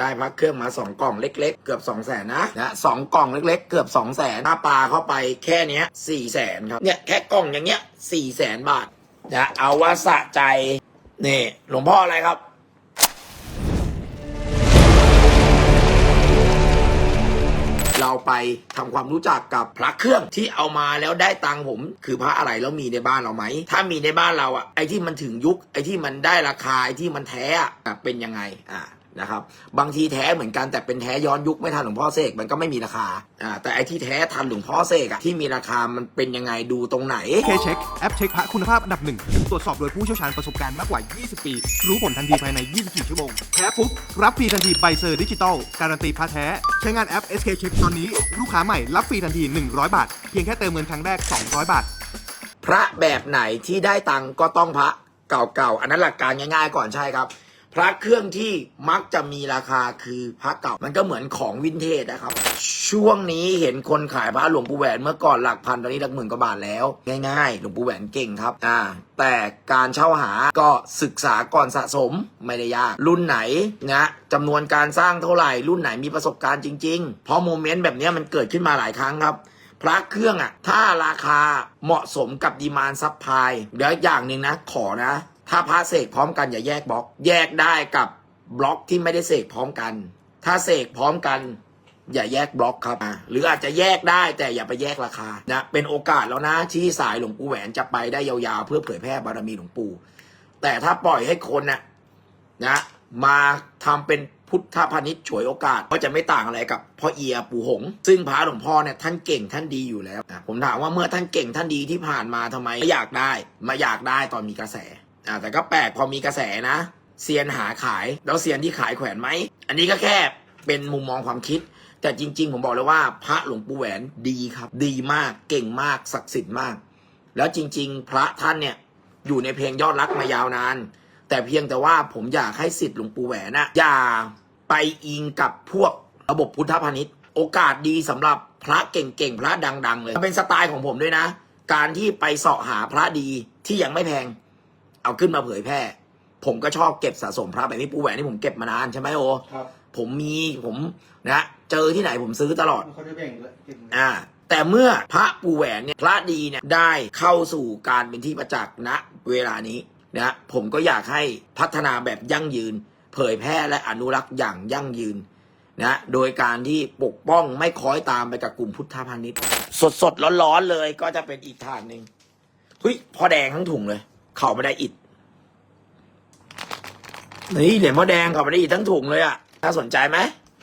ได้พักเครื่องมาสองกล่องเล็ก ๆ เกือบสองแสนนะนะสองกล่องเล็ก ๆ เกือบสองแสนถ้าปลาเข้าไปแค่เนี้ยสี่แสนครับเนี่ยแค่กล่องอย่างเงี้ยสี่แสนบาทนะเอาว่าสะใจนี่หลวงพ่ออะไรครับเราไปทำความรู้จักกับพระเครื่องที่เอามาแล้วได้ตังค์ผม คือพระอะไรแล้วมีในบ้านเราไหม ถ้ามีในบ้านเราอะไอที่มันถึงยุคไอที่มันได้ราคาไอที่มันแท้อะอะเป็นยังไงอ่า นะครับ บางทีแท้เหมือนกันแต่เป็นแท้ย้อนยุคไม่ทันหลวงพ่อเสกมันก็ไม่มีราคาอ่าแต่ไอ้ที่แท้ทันหลวงพ่อเสกอะที่มีราคามันเป็นยังไงดูตรงไหน เคเช็คแอปเช็คพระคุณภาพอันดับหนึ่งตรวจสอบโดยผู้เชี่ยวชาญประสบการณ์มากกว่า 20 ปี รู้ผลทันทีภายใน 24 ชั่วโมงแท้ปุ๊บรับฟรีทันทีใบเซอร์ดิจิตอลการันตีพระแท้ ใช้งานแอป SK Check ตอนนี้ลูกค้าใหม่รับฟรีทันที 100 บาท เพียงแค่เติมเงินครั้งแรก 200 บาท พระแบบไหนที่ได้ตังค์ก็ต้องพระเก่าๆ อันนั้นหลักการง่ายๆก่อนใช่ครับ พระเครื่องที่มักจะมีราคาคือพระเก่า มันก็เหมือนของวินเทจนะครับ ช่วงนี้เห็นคนขายพระหลวงปู่แหวนเมื่อก่อนหลักพันตอนนี้หลักหมื่นกว่าบาทแล้ว ง่ายๆ หลวงปู่แหวนเก่งครับอ่าแต่การเช่าหาก็ศึกษาก่อนสะสมไม่ได้ยาก รุ่นไหนนะจำนวนการสร้างเท่าไหร่ รุ่นไหนมีประสบการณ์จริงๆ เพราะโมเมนต์แบบนี้มันเกิดขึ้นมาหลายครั้งครับพระเครื่องอะถ้าราคาเหมาะสมกับดีมานซับพลายเดี๋ยวอย่างหนึ่งนะขอนะ ถ้าพระเสกพร้อมกันอย่าแยกบล็อก แยกได้กับบล็อกที่ไม่ได้เสกพร้อมกัน ถ้าเสกพร้อมกัน อย่าแยกบล็อกครับ หรืออาจจะแยกได้แต่อย่าไปแยกราคานะเป็นโอกาสแล้วนะที่สายหลวงปู่แหวนจะไปได้ยาวๆ เพื่อเผยแพร่บารมีหลวงปู่ แต่ถ้าปล่อยให้คนน่ะนะมาทำเป็นพุทธพาณิชย์ฉวยโอกาสก็จะไม่ต่างอะไรกับพ่อเอียปู่หง ซึ่งพระหลวงพ่อเนี่ยท่านเก่งท่านดีอยู่แล้วอะผมถามว่าเมื่อท่านเก่งท่านดีที่ผ่านมาทำไมไม่อยากได้ มาอยากได้ตอนมีกระแส อะแต่ก็แปลกพอมีกระแสนะเซียนหาขายแล้วเซียนที่ขายแขวนไหม อันนี้ก็แค่เป็นมุมมองความคิด แต่จริง ๆ ผมบอกเลยว่าพระหลวงปู่แหวนดีครับ ดีมากเก่งมากศักดิ์สิทธิ์มาก แล้วจริง ๆ พระท่านเนี่ยอยู่ในเพลงยอดรักมายาวนาน แต่เพียงแต่ว่าผมอยากให้สิทธิ์หลวงปู่แหวนนะอย่าไปอิงกับพวกระบบพุทธพาณิชย์ โอกาสดีสำหรับพระเก่งๆพระดัง ๆ เลยมันเป็นสไตล์ของผมด้วยนะ การที่ไปเสาะหาพระดีที่ยังไม่แพง เอาขึ้นมาเผยแพร่ ผมก็ชอบเก็บสะสมพระแบบนี้ปู่แหวนที่ผมเก็บมานานใช่ไหมโอครับผมมีผมนะเจอที่ไหนผมซื้อตลอดเขาจะแบ่งด้วยเก่งนะอ่าแต่เมื่อพระปู่แหวนเนี่ยพระดีเนี่ยได้เข้าสู่การเป็นที่ประจักษ์ณเวลานี้นะผมก็อยากให้พัฒนาแบบยั่งยืน เผยแพร่และอนุรักษ์อย่างยั่งยืนนะโดยการที่ปกป้องไม่คล้อยตามไปกับกลุ่มพุทธพาณิชย์สดสดๆร้อนๆเลยก็จะเป็นอีกทางหนึ่งเฮ้ยพอแดงทั้งถุงเลย เขาไม่ได้อิดนี่เหรียญพ่อแดงเขาไม่ได้อิดทั้งถุงเลยอะน่าสนใจไหม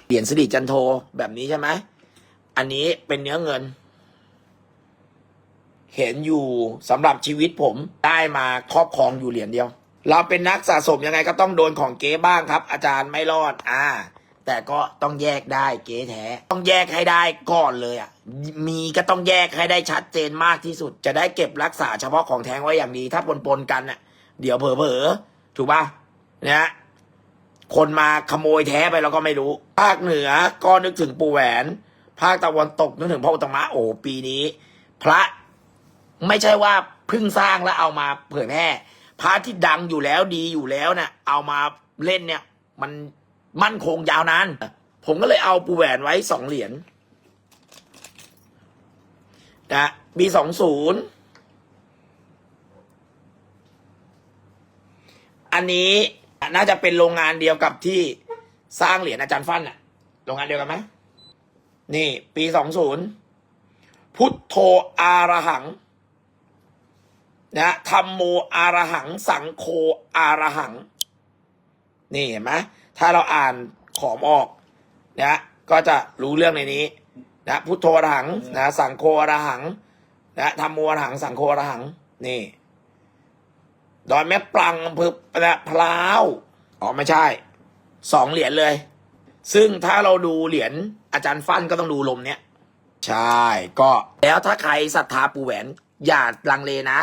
เหรียญสิริจันโทแบบนี้ใช่ไหมอันนี้เป็นเนื้อเงิน เห็นอยู่สำหรับชีวิตผมได้มาครอบครองอยู่เหรียญเดียว เราเป็นนักสะสมยังไงก็ต้องโดนของเก๊บ้างครับ อาจารย์ไม่รอด อ่า แต่ก็ต้องแยกได้เก๊แท้ ต้องแยกให้ได้ก่อนเลยอะ มีก็ต้องแยกให้ได้ชัดเจนมากที่สุด จะได้เก็บรักษาเฉพาะของแท้งไว้อย่างดี ถ้าปนๆกันอะ เดี๋ยวเผลอๆถูกปะนะคนมาขโมยแท้ไปเราก็ไม่รู้ ภาคเหนือก็นึกถึงปู่แหวน ภาคตะวันตกนึกถึงพระอุตมะโอ้ปีนี้ พระไม่ใช่ว่าเพิ่งสร้างแล้วเอามาเผยแพร่พระที่ดังอยู่แล้วดีอยู่แล้วเนะ่ะเอามาเล่นเนี่ย มันมั่นคงยาวนานผมก็เลยเอาปู่แหวนไว้สองเหรียญ นะปีสองศูนย์อันนี้น่าจะเป็นโรงงานเดียวกับที่สร้างเหรียญอาจารย์ฟันอะโรงงานเดียวกันไหมนี่ ปีสองศูนย์พุทโธอารหังนะธรรมโมอารหัง สังโฆอารหัง นี่เห็นไหมถ้าเราอ่านขอมออกนะก็จะรู้เรื่องในนี้ นะพุทโธอรหังนะสังโฆอรหังนะธรรมโมอรหังสังโฆอรหัง นี่ดอยแม่ปลังอำเภอนะพร้าวอ๋อไม่ใช่สองเหรียญเลย ซึ่งถ้าเราดูเหรียญอาจารย์ฟั่นก็ต้องดูลมเนี้ยใช่ก็แล้วถ้าใครศรัทธาปู่แหวน อย่าลังเลนะ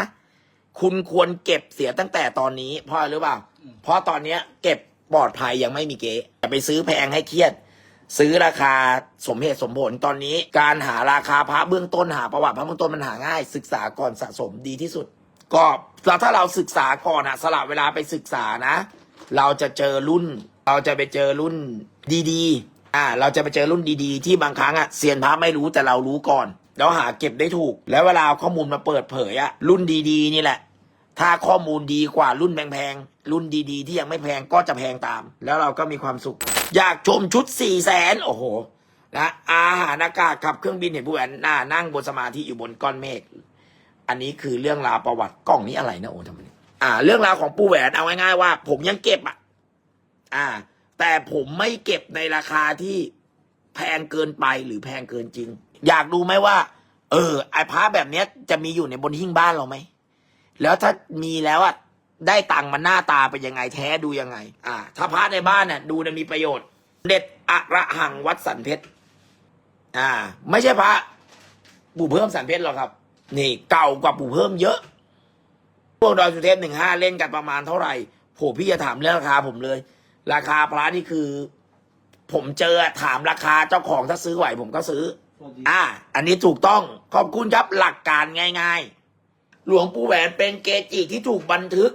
คุณควรเก็บเสียตั้งแต่ตอนนี้เพราะอะไรรู้เปล่า เพราะตอนเนี้ย เก็บปลอดภัยยังไม่มีเก๊อย่าไปซื้อแพงให้เครียด ซื้อราคาสมเหตุสมผลตอนนี้ การหาราคาพระเบื้องต้นหาประวัติพระเบื้องต้นมันหาง่าย ศึกษาก่อนสะสมดีที่สุด ก็แล้วถ้าเราศึกษาก่อนอะสละเวลาไปศึกษานะ เราจะเจอรุ่น เราจะไปเจอรุ่นดีๆอ่าเราจะไปเจอรุ่นดีๆ ที่บางครั้งอะเซียนพระไม่รู้แต่เรารู้ก่อน แล้วหาเก็บได้ถูก แล้วเวลาเอาข้อมูลมาเปิดเผยอะรุ่นดีๆนี่แหละ ถ้าข้อมูลดีกว่ารุ่นแพงๆ รุ่นดีๆ ที่ยังไม่แพงก็จะแพงตาม แล้วเราก็มีความสุข อยากชมชุดสี่แสนโอ้โหนะอาหารอากาศขับเครื่องบินเห็นผู้แอนหน้านั่งบนสมาธิอยู่บนก้อนเมฆอันนี้คือเรื่องราวประวัติกล้องนี้อะไรนะโอ้ทำไมอ่า เรื่องราวของปูแหวนเอาง่ายๆว่า ผมยังเก็บอะอ่า แต่ผมไม่เก็บในราคาที่แพงเกินไปหรือแพงเกินจริง อยากดูไหมว่า เออไอ้พระแบบเนี้ยจะมีอยู่ในบนหิ้งบ้านเราไหม แล้วถ้ามีแล้วอะได้ตังค์มันหน้าตาเป็นยังไงแท้ดูยังไง อ่า ถ้าพระในบ้านน่ะดูเนี่ยมีประโยชน์ เด็ดอะระหังวัดสันเพชรอ่า ไม่ใช่พระปู่เพิ่มสันเพชรหรอกครับ นี่เก่ากว่าปู่เพิ่มเยอะพวกดอยสุเทพหนึ่งห้าเล่นกันประมาณเท่าไหร่โหพี่จะถามเรื่องราคาผมเลย ราคาพระนี่คือ ผมเจอถามราคาเจ้าของถ้าซื้อไหวผมก็ซื้อ อ่า อันนี้ถูกต้องขอบคุณครับหลักการง่าย ๆ หลวงปู่แหวนเป็นเกจิที่ถูกบันทึก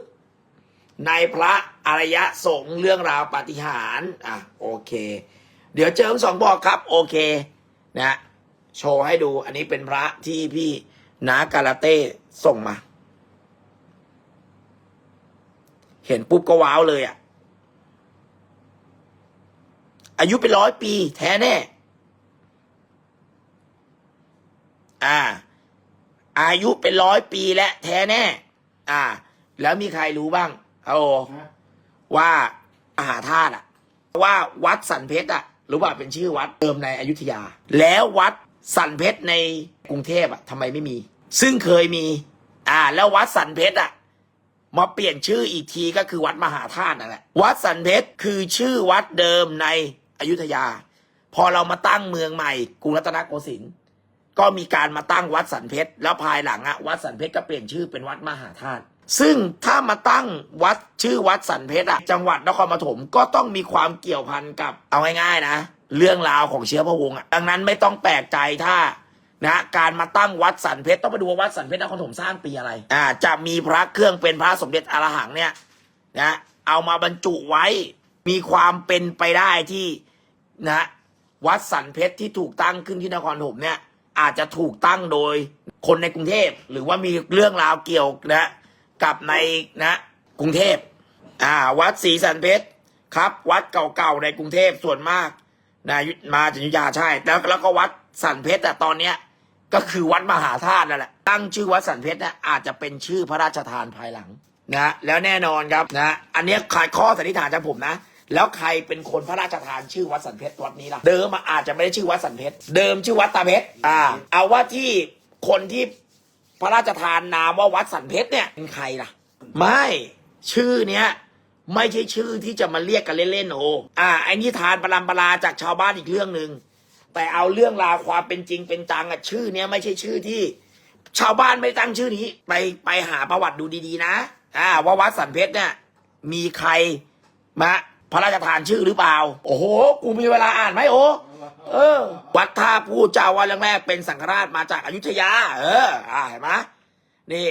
ในพระอารยสงฆ์เรื่องราวปาฏิหาริย์อะโอเค เดี๋ยวเจอทั้งสองบอกครับ โอเค นะโชว์ให้ดู อันนี้เป็นพระที่พี่นาการาเต้ส่งมา เห็นปุ๊บก็ว้าวเลยอะ อายุเป็นร้อยปี แท้แน่ อ่า อายุเป็นร้อยปีและแท้แน่ อ่า แล้วมีใครรู้บ้างโอ้ว่าอาหาธาตุอะว่าวัดสันเพชรอะรู้ว่าเป็นชื่อวัดเดิมในอยุธยา แล้ววัดสันเพชรในกรุงเทพอะทำไมไม่มี ซึ่งเคยมี อ่า แล้ววัดสันเพชรอะมาเปลี่ยนชื่ออีกทีก็คือวัดมหาธาตุนั่นแหละวัดสันเพชรคือชื่อวัดเดิมในอยุธยา พอเรามาตั้งเมืองใหม่กรุงรัตนโกสินทร์ ก็มีการมาตั้งวัดสันเพชรแล้วภายหลังอะวัดสันเพชรก็เปลี่ยนชื่อเป็นวัดมหาธาตุซึ่งถ้ามาตั้งวัดชื่อวัดสันเพชรอะจังหวัดนครปฐมก็ต้องมีความเกี่ยวพันกับเอาง่ายๆนะ เรื่องราวของเชื้อพระวงศ์อะดังนั้นไม่ต้องแปลกใจถ้านะการมาตั้งวัดสันเพชรต้องไปดูว่าวัดสันเพชรนครปฐมสร้างปีอะไรอ่าจะมีพระเครื่องเป็นพระสมเด็จอรหังเนี่ยนะเอามาบรรจุไว้มีความเป็นไปได้ที่นะวัดสันเพชรที่ถูกตั้งขึ้นที่นครปฐมเนี่ย อาจจะถูกตั้งโดยคนในกรุงเทพ หรือว่ามีเรื่องราวเกี่ยวนะกับในนะกรุงเทพอ่าวัดศรีสันเพชรครับ วัดเก่าๆในกรุงเทพส่วนมากนะยุมาจากยุธยาใช่แล้วแล้วก็วัดสันเพชรแต่ตอนเนี้ยก็คือวัดมหาธาตุนั่นแหละตั้งชื่อวัดสันเพชรนี่ยอาจจะเป็นชื่อพระราชทานภายหลังนะแล้วแน่นอนครับนะอันนี้ขายข้อสันนิษฐานจากผมนะ แล้วใครเป็นคนพระราชทานชื่อวัดสันเพชรวัดนี้ล่ะ เดิมอะอาจจะไม่ได้ชื่อวัดสันเพชรเดิมชื่อวัดตาเพชรอ่า เอาว่าที่คนที่พระราชทานนามว่าวัดสันเพชรเนี่ยเป็นใครล่ะ ไม่ชื่อเนี้ยไม่ใช่ชื่อที่จะมาเรียกกันเล่นๆโออ่าไอ้นิทานปรำปราจากชาวบ้านอีกเรื่องหนึ่งแต่เอาเรื่องราวความเป็นจริงเป็นจังอะชื่อเนี้ยไม่ใช่ชื่อที่ ชาวบ้านไม่ตั้งชื่อนี้ ไปไปหาประวัติดูดีๆนะ อ่าว่าวัดสันเพชรเนี่ยมีใครมา พระราชทานชื่อหรือเปล่า โอ้โห กูมีเวลาอ่านไหมโอ้เออ วัดท่าพูดเจ้าว่าเรื่องแรกเป็นสังฆราชมาจากอยุธยา เออ อ่าเห็นไหมนี่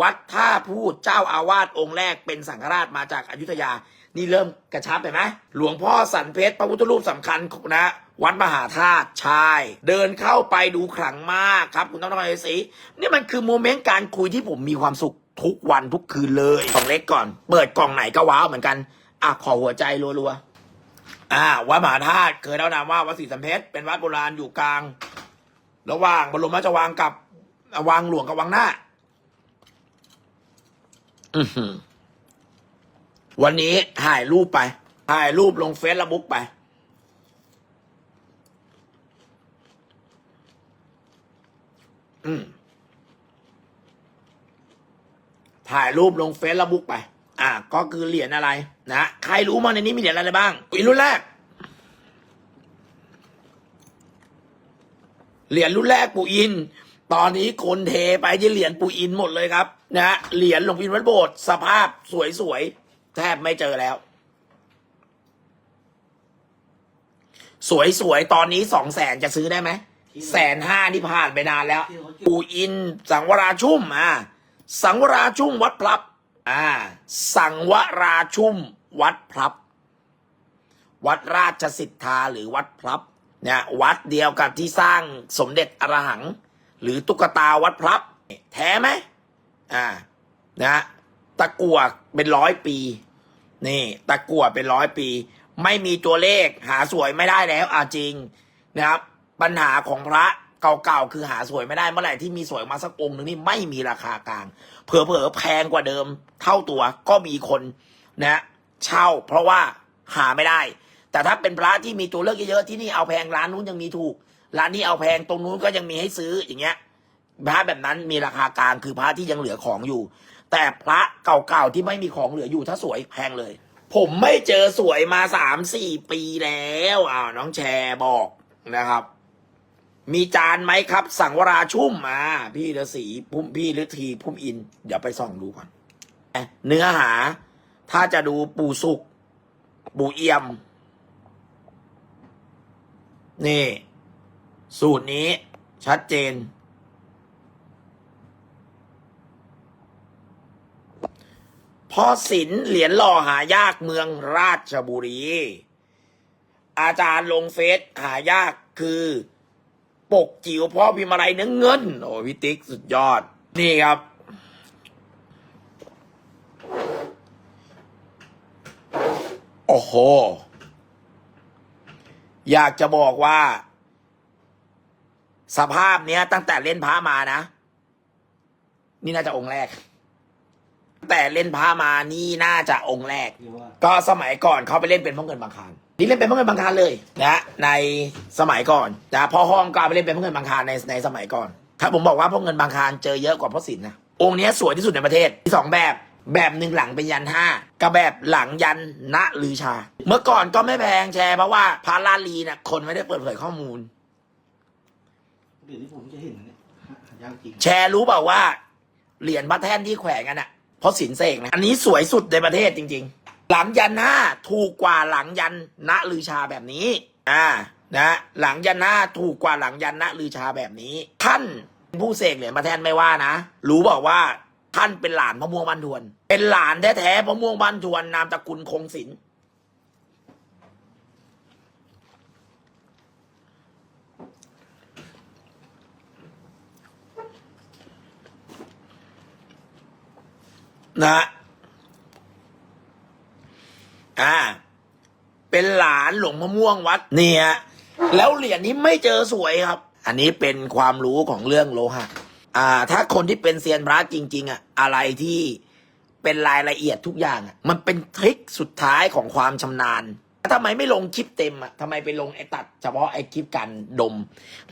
วัดท่าพูดเจ้าอาวาสองค์แรกเป็นสังฆราชมาจากอยุธยา นี่เริ่มกระชับเห็นไหมหลวงพ่อสันเพชรพระพุทธรูปสำคัญนะวัดมหาธาตุใช่เดินเข้าไปดูขลังมากครับคุณต้องทำอะไรสีนี่มันคือโมเมนต์การคุยที่ผมมีความสุขทุกวันทุกคืนเลยของเล็กก่อน เปิดกล่องไหนก็ว้าวเหมือนกัน อะขอหัวใจรัวๆอ่าวัดมหาธาตุเคยเล่านามว่าวัดศรีสัมเพชรเป็นวัดโบราณอยู่กลาง ระหว่างบรมราชวังกับวังหลวงกับวังหน้า อือหือวันนี้ถ่ายรูปไปถ่ายรูปลงเฟซบุ๊กไป อืมถ่ายรูปลงเฟซบุ๊กไป อะก็คือเหรียญอะไร นะใครรู้มาในนี้มีเหรียญอะไรบ้างอีรุ่นแรก เหรียญรุ่นแรกปู่อิน ตอนนี้คนเทไปที่เหรียญปู่อินหมดเลยครับ นะเหรียญหลวงพินวัดโบสถ์สภาพสวยๆแทบไม่เจอแล้ว สวยๆตอนนี้สองแสนจะซื้อได้ไหมแสนห้าที่ผ่านไปนานแล้ว ปู่อิน สังวราชุ่มอ่าสังวราชุ่มวัดพลับ อ่า สังวราชุ่ม วัดพลับ วัดราชสิทธาหรือวัดพลับเนี่ยวัดเดียวกับที่สร้างสมเด็จอรหัง หรือตุ๊กตาวัดพลับ แท้ไหมอ่านะตะกั่วเป็นร้อยปี นี่ ตะกั่วเป็นร้อยปี ไม่มีตัวเลขหาสวยไม่ได้แล้วอาจริงนะครับ ปัญหาของพระเก่าๆคือหาสวยไม่ได้เมื่อไหร่ที่มีสวยมาสักองค์หนึ่งนี่ไม่มีราคากลาง เผลอๆแพงกว่าเดิม เท่าตัวก็มีคนนะ เช่า เพราะว่าหาไม่ได้ แต่ถ้าเป็นพระที่มีตัวเลือกเยอะๆที่นี่เอาแพงร้านนู้นยังมีถูก ร้านนี้เอาแพงตรงนู้นก็ยังมีให้ซื้ออย่างเงี้ยพระแบบนั้นมีราคากลางคือพระที่ยังเหลือของอยู่ แต่พระเก่าๆที่ไม่มีของเหลืออยู่ถ้าสวยแพงเลย ผมไม่เจอสวยมาสามสี่ปีแล้วอ้าวน้องแชร์บอกนะครับ มีจานไหมครับ สังวราชุ่มมาพี่ฤาษีพุ่มพี่ฤทีพุ่มอิน เดี๋ยวไปส่องดูก่อนเนื้อหา ถ้าจะดูปู่สุก ปู่เอี่ยม นี่ สูตรนี้ชัดเจน พ่อศิลเหรียญหล่อหายากเมืองราชบุรี อาจารย์ลงเฟซหายากคือปกจิ๋วพ่อพิมอะไรเนื้อเงิน โอ้พี่ติ๊กสุดยอด นี่ครับ โอ้โห อยากจะบอกว่า สภาพเนี้ย ตั้งแต่เล่นพระมานะ นี่น่าจะองค์แรก แต่เล่นพระมานี่น่าจะองค์แรก ก็สมัยก่อนเขาไปเล่นเป็นพ่อเงินบางคารนี่เล่นเป็นพ่อเงินบางคารเลยนะในสมัยก่อนนะพ่อห้องก็เอาไปเล่นเป็นพ่อเงินบางคารในในสมัยก่อน ถ้าผมบอกว่าพ่อเงินบางคารเจอเยอะกว่าพ่อศิลป์นะองค์นี้สวยที่สุดในประเทศมีสองแบบ แบบหนึ่งหลังเป็นยันห้ากับแบบหลังยันณลือชา เมื่อก่อนก็ไม่แพงแชร์เพราะว่าพาลาลีน่ะคนไม่ได้เปิดเผยข้อมูล เดี๋ยวนี้ผมจะเห็นนะเนี่ยหาหายากจริงแชร์รู้เปล่าว่า เหรียญพระแท่นที่แขวนกันอะเพราะสินเสกนะ อันนี้สวยสุดในประเทศจริง ๆ หลังยันห้าถูกกว่าหลังยันณลือชาแบบนี้ อ่า นะ หลังยันห้าถูกกว่าหลังยันณลือชาแบบนี้ ท่านเป็นผู้เสกเหรียญพระแท่นไม่ว่านะ รู้บอกว่าท่านเป็นหลานพระม่วงบันทวน เป็นหลานแท้ๆพระม่วงบันทวนนามตระกุลคงศิลป์นะอ่า เป็นหลานหลวงมะม่วงวัดเนี่ยแล้วเหรียญนี้ไม่เจอสวยครับ อันนี้เป็นความรู้ของเรื่องโลหะ อ่า ถ้าคนที่เป็นเซียนพระจริง ๆ อะ อะไรที่ เป็นรายละเอียดทุกอย่างอะมันเป็นทริคสุดท้ายของความชำนาญทำไมไม่ลงคลิปเต็มอะทำไมไปลงไอ้ตัด เฉพาะไอ้คลิปการดม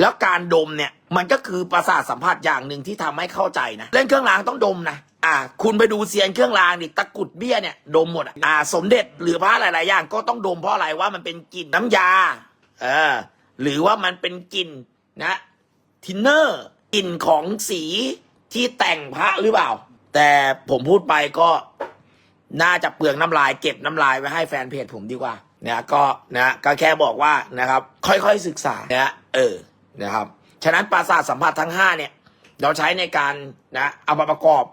แล้วการดมเนี่ย มันก็คือประสาทสัมผัสอย่างหนึ่งที่ทำให้เข้าใจนะ เล่นเครื่องรางต้องดมนะอ่า คุณไปดูเซียนเครื่องรางดิตะกุดเบี้ยเนี่ยดมหมดอ่า สมเด็จหรือพระหลายๆ อย่างก็ต้องดมเพราะอะไรว่ามันเป็นกลิ่นน้ำยา เออ หรือว่ามันเป็นกลิ่นนะทินเนอร์กลิ่นของสีที่แต่งพระหรือเปล่า แต่ผมพูดไปก็น่าจะเปลืองน้ำลายเก็บน้ำลายไว้ให้แฟนเพจผมดีกว่านะก็นะก็แค่บอกว่านะครับ ค่อยๆศึกษานะเออนะครับฉะนั้นประสาทสัมผัสทั้งห้าเนี่ย เราใช้ในการนะเอามาประกอบ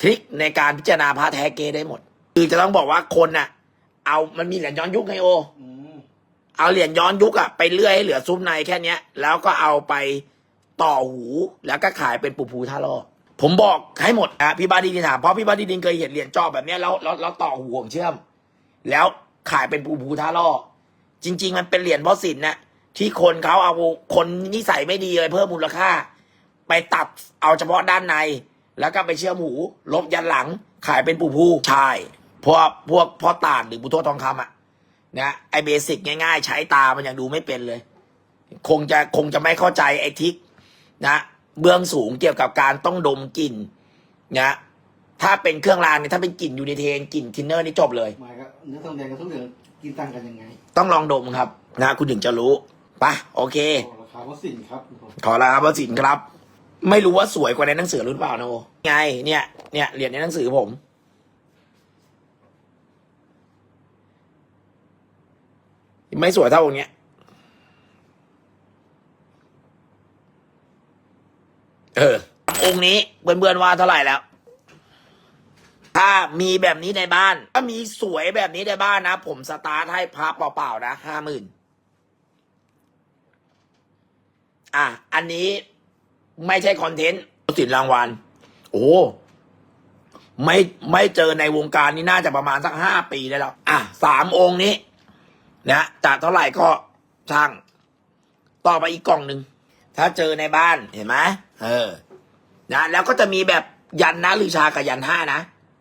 ทริคในการพิจารณาพระแท้เกได้หมด คือจะต้องบอกว่าคนน่ะ เอามันมีเหรียญย้อนยุคไงโอเอาเหรียญย้อนยุคอะไปเลื่อยให้เหลือซุ้มในแค่เนี้ย แล้วก็เอาไปต่อหูแล้วก็ขายเป็นปูพูท่าล่อ ผมบอกให้หมดนะพี่บาดีดินถามเพราะพี่บาดีดินเคยเห็นเหรียญจอบแบบเนี้ยแล้วแล้วแล้วต่อหูของเชื่อม แล้วขายเป็นปูพูท่าล่อจริง ๆ มันเป็นเหรียญพ่อสินนะที่คนเขาเอาคนนิสัยไม่ดีเลยเพิ่มมูลค่า ไปตัดเอาเฉพาะด้านใน แล้วก็ไปเชื่อมหู ลบยันหลัง ขายเป็นปูพูใช่พวกพวกพ่อตาดหรือปูโทษทองคำอะนะไอเบสิกง่าย ๆ ใช้ตามันยังดูไม่เป็นเลย คงจะคงจะไม่เข้าใจไอทิกนะ เบื้องสูงเกี่ยวกับการต้องดมกลิ่นนะถ้าเป็นเครื่องรางเนี่ยถ้าเป็นกลิ่นยูนิเทนกลิ่นทินเนอร์นี่จบเลย หมายก็เนื้อทองแดงกับทองเหลืองกินต่างกันยังไงต้องลองดมครับ นะคุณถึงจะรู้ไปะโอเคบอกราคาว่าสินครับขอลาครับวสินครับ ไม่รู้ว่าสวยกว่าในหนังสือหรือเปล่านะโอไง เนี่ยเนี่ยเหรียญในหนังสือผม ไม่สวยเท่าองค์เนี้ย เออ องค์นี้เบื่อนๆว่าเท่าไหร่แล้ว ถ้ามีแบบนี้ในบ้าน ถ้ามีสวยแบบนี้ในบ้านนะ ผมสตาร์ทให้พระเปล่าๆนะห้าหมื่นอะ อันนี้ไม่ใช่คอนเทนต์สินรางวัล โอ้ไม่ไม่เจอในวงการนี้น่าจะประมาณสักห้าปีได้แล้ว อะสามองค์นี้นะจากเท่าไหร่ก็ช่าง ต่อไปอีกกล่องหนึ่ง ถ้าเจอในบ้านเห็นไหมเออ นะแล้วก็จะมีแบบยันนะลือชากับยันห้านะ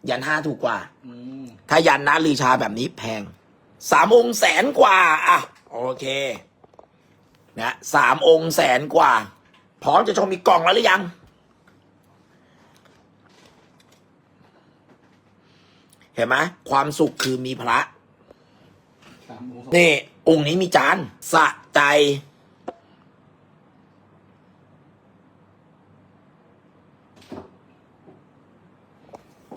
ยันห้าถูกกว่าอืมถ้ายันนะลือชาแบบนี้แพงสามองค์แสนกว่าอะโอเค นะสามองค์แสนกว่า พร้อมจะชมอีกกล่องแล้วหรือยัง เห็นไหมความสุขคือมีพระสามองค์สองนี่องค์นี้มีจานสะใจ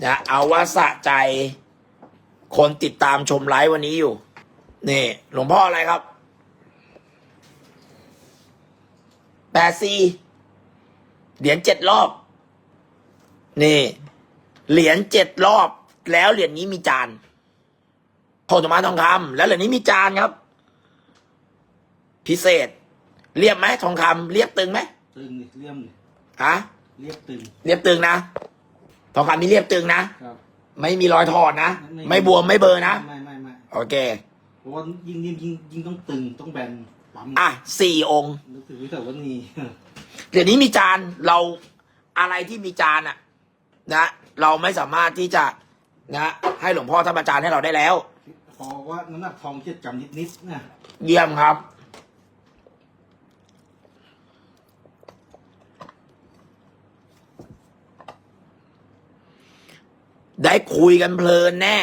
นะเอาว่าสะใจ คนติดตามชมไลฟ์วันนี้อยู่ นี่หลวงพ่ออะไรครับแปดซีเหรียญเจ็ดรอบ นี่ เหรียญเจ็ดรอบ แล้วเหรียญนี้มีจานโทมาทองคำแล้วเหรียญนี้มีจานครับ พิเศษ เรียบไหมทองคำเรียบตึงไหมตึงนี่เลี่ยมนี่ฮะเรียบตึง เรียบตึงนะ ทองคำนี่เรียบตึงนะ ครับไม่มีรอยถอดนะ ไม่ไม่บวมไม่เบลอร์นะ ไม่ไม่ไม่โอเค เพราะว่ายิ่งยิ่งยิ่งยิ่งต้องตึงต้องแบนปั๊มอะสี่องค์ นึกถึงวิสาวันีเดี๋ยวนี้มีจานเราอะไรที่มีจานอะนะ เราไม่สามารถที่จะนะให้หลวงพ่อท่านประจานให้เราได้แล้ว พอว่าน้ำหนักทองเจ็ดกรัมนิดๆนะเยี่ยมครับ ได้คุยกันเพลินแน่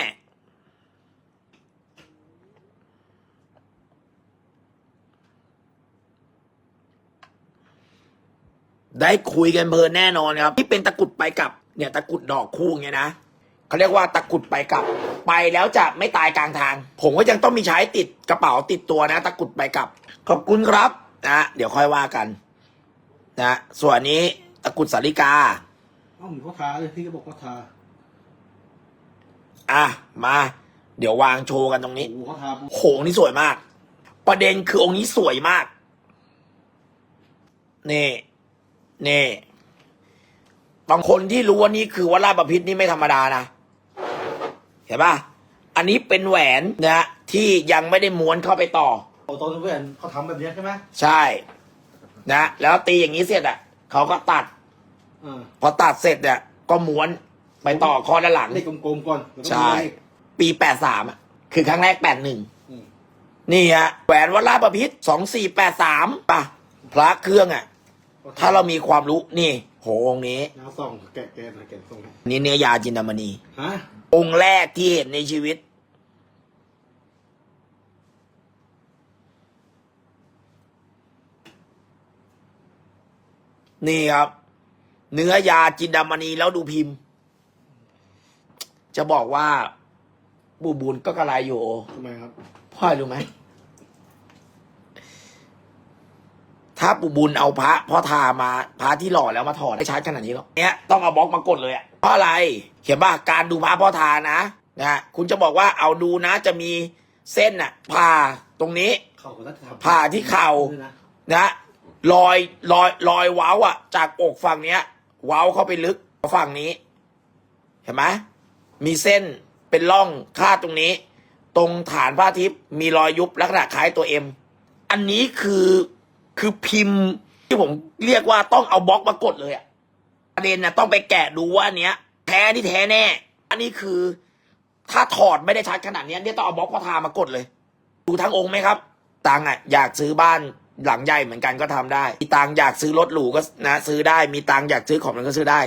ได้คุยกันเพลินแน่นอนครับ ที่เป็นตะกุดไปกลับ เนี่ยตะกุดดอกคู่เงี้ยนะเขาเรียกว่าตะกุดไปกลับ ไปแล้วจะไม่ตายกลางทาง ผมก็ยังต้องมีใช้ติดกระเป๋าติดตัวนะ ตะกุดไปกลับ ขอบคุณครับนะเดี๋ยวค่อยว่ากัน นะส่วนนี้ตะกุดสาริกา เอ้ามีพ่อทาเลยพี่ก็บอกพ่อทา อะมา เดี๋ยววางโชว์กันตรงนี้โอ้โหพ่อทาปุ๊บโหองค์นี้สวยมาก ประเด็นคือองค์นี้สวยมากนี่นี่บางคนที่รู้ว่านี่คือวัดราชบพิษนี่ไม่ธรรมดานะเห็นปะอันนี้เป็นแหวนนะที่ยังไม่ได้ม้วนเข้าไปต่อโอ้ตอนนั้นเพื่อนเขาทำแบบเนี้ยใช่ไหมใช่ นะแล้วตีอย่างนี้เสร็จอะเขาก็ตัดเออพอตัดเสร็จเนี่ยก็ม้วน ไปต่อคอด้านหลัง เลขกลมๆก่อนแล้วก็ใช่เลขปีแปดสามอะ คือครั้งแรกแปดหนึ่ง อืมนี่ฮะ แหวนวัดราชประพิษสองสี่แปดสามป่ะ พระเครื่องอะ ถ้าเรามีความรู้ นี่ โหองค์นี้ น้าส่องแกะแกะหน่อยแกะส่องให้นี่เนื้อยาจินดามณี ฮะองค์แรกที่เห็นในชีวิต นี่ครับ เนื้อยาจินดามณีแล้วดูพิมพ์ จะบอกว่าบูบุญก็กระไรอยู่ทำไมครับพ่อรู้ไหมถ้าปู่บุญเอาพระพ่อทามาพระที่หล่อแล้วมาถอดได้ชัดขนาดนี้หรอกเนี้ยต้องเอาบล็อกมากดเลยอะเพราะอะไร เขียนว่าการดูพระพ่อทานะนะคุณจะบอกว่าเอาดูนะจะมีเส้นน่ะผ่าตรงนี้เข่าก็น่าจะทำผ่าที่เข่าด้วยนะนะรอยรอยรอยเว้าอะจากอกฝั่งเนี้ย เว้าเข้าไปลึกฝั่งนี้ เห็นไหม มีเส้นเป็นร่องคาดตรงนี้ ตรงฐานพระอาทิตย์มีรอยยุบลักษณะคล้ายตัวเอ็มอันนี้คือคือพิมพ์ที่ผมเรียกว่าต้องเอาบล็อกมากดเลยอะประเด็นนะต้องไปแกะดูว่าเนี้ย แท้ที่แท้แน่ อันนี้คือ ถ้าถอดไม่ได้ชัดขนาดนี้เนี่ยต้องเอาบล็อกพระทามากดเลย ดูทั้งองค์ไหมครับ ตังอะอยากซื้อบ้านหลังใหญ่เหมือนกันก็ทำได้ มีตังอยากซื้อรถหรูก็นะซื้อได้ มีตังอยากซื้อของมันก็ซื้อได้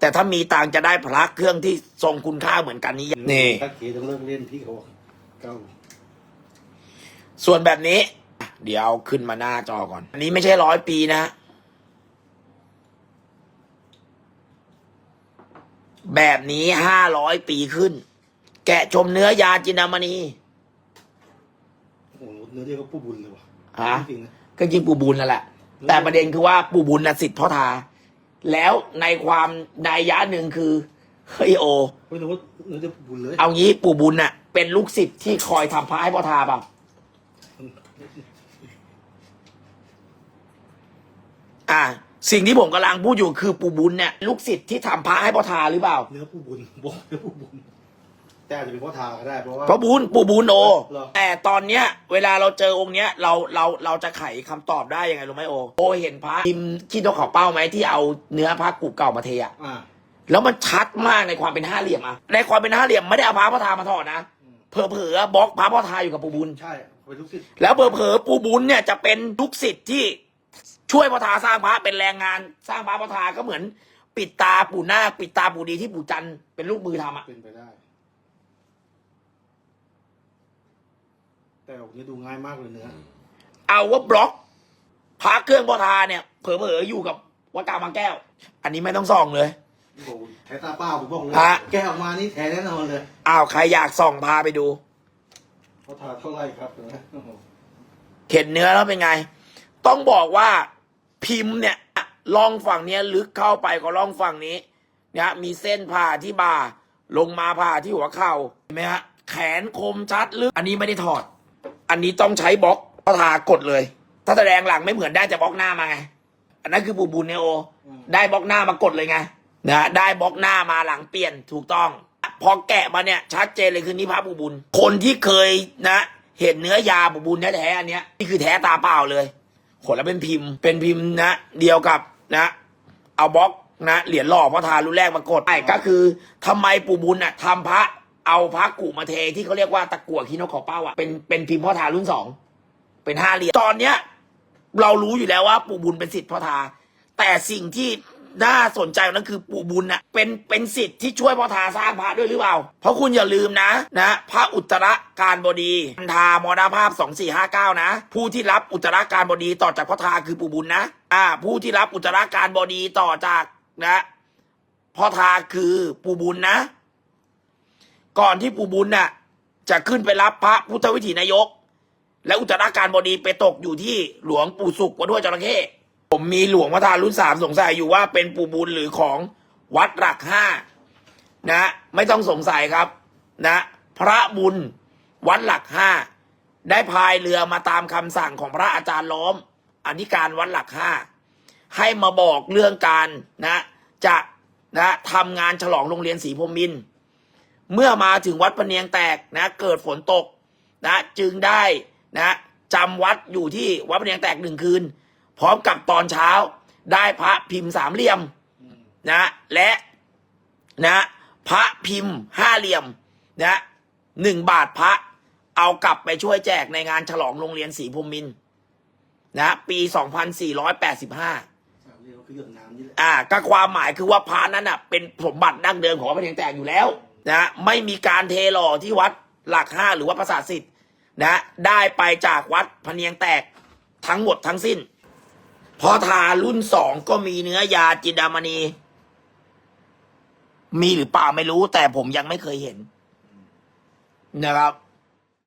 แต่ถ้ามีตังค์จะได้พระเครื่องที่ทรงคุณค่าเหมือนกันนี้นี่ ถ้าเก๋ต้องเลิกเล่นพี่เขาบอกเก้าส่วนแบบนี้ เดี๋ยวเอาขึ้นมาหน้าจอก่อน อันนี้ไม่ใช่ร้อยปีนะ แบบนี้ห้าร้อยปีขึ้น แกะชมเนื้อยาจินดามณี โอ้โหเนื้อเดียวก็ปูบุญเลยว่ะฮะ จริงๆนะ ก็จริงปู่บุญนั่นแหละ แต่ประเด็นคือว่าปู่บุญน่ะสิทธิ์พ่อทา แล้วในความนัยยะหนึ่งคือเฮ้ยโอ ไม่รู้ว่าเนื้อจะบุญเลยเอางี้ปู่บุญน่ะ เป็นลูกศิษย์ที่คอยทำพระให้พ่อทาเปล่าอ่า สิ่งที่ผมกำลังพูดอยู่คือปู่บุญเนี่ยลูกศิษย์ที่ทำพระให้พ่อทาหรือเปล่า เนื้อผู้บุญบอกเนื้อผู้บุญ แต่อาจจะเป็นเพ่อทาก็ได้เพราะว่าพระบุญปู่บุญโอ เหรอ แต่ตอนเนี้ย เวลาเราเจอองค์เนี้ยเราเราเราจะไขคำตอบได้ยังไงรู้ไหมโอ โอเห็นพระพิมพ์ขี้นกเขาเป้าไหมที่เอาเนื้อพระกูเก่ามาเทอะอ่าแล้วมันชัดมากในความเป็นห้าเหลี่ยมอะในความเป็นห้าเหลี่ยมไม่ได้เอาพระพ่อทามาถอดนะอืมเผลอๆบล็อกพระพ่อทาอยู่กับปู่บุญ ใช่เป็นลูกศิษย์แล้วเผลอๆปู่บุญเนี่ยจะเป็นลูกศิษย์ที่ช่วยพ่อทาสร้างพระเป็นแรงงานสร้างพระพ่อทาก็เหมือน ปิดตาปู่นาคปิดตาปู่ดีที่ปู่จันทร์เป็นลูกมือทำอะเป็นไปได้ แต่องค์นี้ดูง่ายมากเลยเนื้อเอาว่าบล็อกพระเครื่องพ่อทาเนี่ย เผลอๆอยู่กับวัดกลางบางแก้ว อันนี้ไม่ต้องส่องเลยโอ้โหแท้ตาเปล่าผมบอกเลยฮะแกะออกมานี่แท้แน่นอนเลยอ้าวใครอยากส่องพาไปดูเพ่อทาเท่าไหร่ครับโอ้โหเห็นเนื้อแล้วเป็นไง ต้องบอกว่าพิมพ์เนี่ยล่องฝั่งเนี้ยลึกเข้าไปก็ล่องฝั่งนี้เนี่ยมีเส้นผ่าที่บ่าลงมาผ่าที่หัวเข่าเห็นไหมฮะแขนคมชัดลึก อันนี้ไม่ได้ถอด อันนี้ต้องใช้บล็อกพระทากดเลย ถ้าแสดงหลังไม่เหมือนได้จะบล็อกหน้ามาไง อันนั้นคือปูบุญเนโอ ได้บล็อกหน้ามากดเลยไงนะได้บล็อกหน้ามาหลังเปลี่ยนถูกต้องพอแกะมาเนี่ยชัดเจนเลยคือนี่พระปูบุญ คนที่เคยนะ เห็นเนื้อยาปูบุญแท้ๆอันเนี้ยนี่คือแท้ตาเปล่าเลยขนแล้วเป็นพิมพ์เป็นพิมพ์นะ เดียวกับนะ เอาบล็อกนะเหรียญหล่อพระทารุ่นแรกมากดใช่ก็คือทำไมปู่บุญน่ะทำพระ เอาพระกุมาเทที่เขาเรียกว่าตะกั่วขี้นกขอเป้าอะเป็นเป็นพิมพ์พ่อทารุ่นสองเป็นห้าเหรียญตอนเนี้ย เรารู้อยู่แล้วว่าปู่บุญเป็นสิทธิ์พ่อทา แต่สิ่งที่น่าสนใจนั้นคือปู่บุญน่ะเป็นเป็นสิทธิ์ที่ช่วยพ่อทาสร้างพระด้วยหรือเปล่า เพราะคุณอย่าลืมนะนะพระอุตรการบดีพันธามรณภาพ 2459 นะ ผู้ที่รับอุตรการบดีต่อจากพ่อทาคือปู่บุญนะอ่าผู้ที่รับอุตรการบดีต่อจากนะพ่อทาคือปู่บุญนะ ก่อนที่ปู่บุญน่ะจะขึ้นไปรับพระพุทธวิถีนายก และอุตราการบดีไปตกอยู่ที่หลวงปู่สุขวัดห้วยจระเข้ผมมีหลวงพระทานรุ่นสามสงสัยอยู่ว่าเป็นปู่บุญหรือของวัดหลักห้านะ ไม่ต้องสงสัยครับนะ พระบุญวัดหลักห้าได้พายเรือมาตามคำสั่งของพระอาจารย์ล้อมอธิการวัดหลักห้าให้มาบอกเรื่องการนะจะนะทำงานฉลองโรงเรียนศรีพรมินทร์ เมื่อมาถึงวัดพะเนียงแตกนะ เกิดฝนตกนะจึงได้นะจำวัดอยู่ที่วัดพระเนียงแตกหนึ่งคืน พร้อมกับตอนเช้าได้พระพิมพ์สามเหลี่ยมอืมนะและนะพระพิมพ์ห้าเหลี่ยมนะหนึ่งบาทพระเอากลับไปช่วยแจกในงานฉลองโรงเรียนศรีพรหมินทร์นะปี2485สามเหลี่ยมคือหยดน้ำนี่แหละอ่าก็ความหมายคือว่าพระนั้นอะเป็นสมบัติดั้งเดิมของวัดพระเนียงแตกอยู่แล้ว นะไม่มีการเทหล่อที่วัดหลักห้าหรือว่าประสาทสิทธิ์นะได้ไปจากวัดพเนียงแตกทั้งหมดทั้งสิ้น พอทารุ่นสองก็มีเนื้อยาจินดามณี มีหรือเปล่าไม่รู้ แต่ผมยังไม่เคยเห็นนะครับ